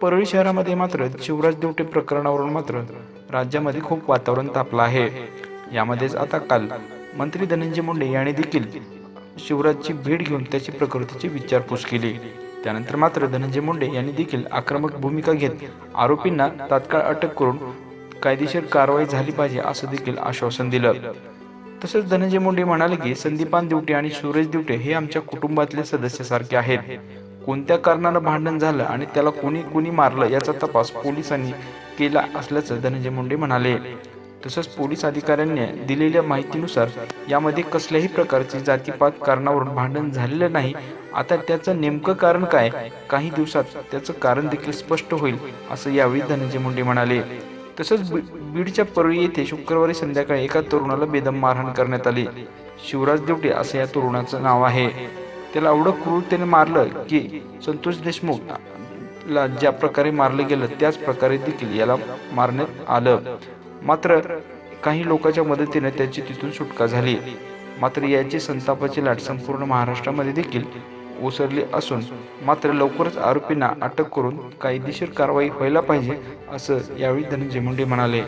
परळी शहरामध्ये मात्र शिवराज देवटे प्रकरणावरून मात्र राज्यामध्ये खूप वातावरण तापलं आहे. यामध्येच आता काल मंत्री धनंजय मुंडे यांनी देखील शिवराजची भेट घेऊन त्याची प्रकृतीची विचारपूस केली. त्यानंतर मात्र धनंजय मुंडे यांनी देखील आक्रमक भूमिका घेत आरोपींना तात्काळ अटक करून कायदेशीर कारवाई झाली पाहिजे असं देखील आश्वासन दिलं. तसंच धनंजय मुंडे म्हणाले की संदीपान दिवटे आणि सुरेश दिवटे हे आमच्या कुटुंबातले सदस्यासारखे आहेत. कोणत्या कारणानं भांडण झालं आणि त्याला कोणी कोणी मारलं याचा तपास पोलिसांनी केला असल्याचं धनंजय मुंडे म्हणाले. तसंच पोलीस अधिकाऱ्यांनी दिलेल्या माहितीनुसार यामध्ये कसल्याही प्रकारची जातीपात कारणावरून भांडण झालेलं नाही. आता त्याचं नेमकं कारण काय? काही दिवसात त्याचं कारण देखील स्पष्ट होईल असं यावेळी धनंजय मुंडे म्हणाले. तसंच बी- बीडच्या परळी येथे शुक्रवारी संध्याकाळी एका तरुणाला बेदम मारहाण करण्यात आली. शिवराज देवटे असं या तरुणाचं नाव आहे. त्याला एवढं क्रूरतेने मारलं की संतोष देशमुख ला ज्या प्रकारे मारलं गेलं त्याच प्रकारे देखील याला मारण्यात आलं. मात्र काही लोकांच्या मदतीने त्याची तिथून सुटका झाली. मात्र याची संतापाची लाट संपूर्ण महाराष्ट्रामध्ये देखील ओसरली असून मात्र लवकरच आरोपींना अटक करून कायदेशीर कारवाई व्हायला पाहिजे असं यावेळी धनंजय मुंडे म्हणाले.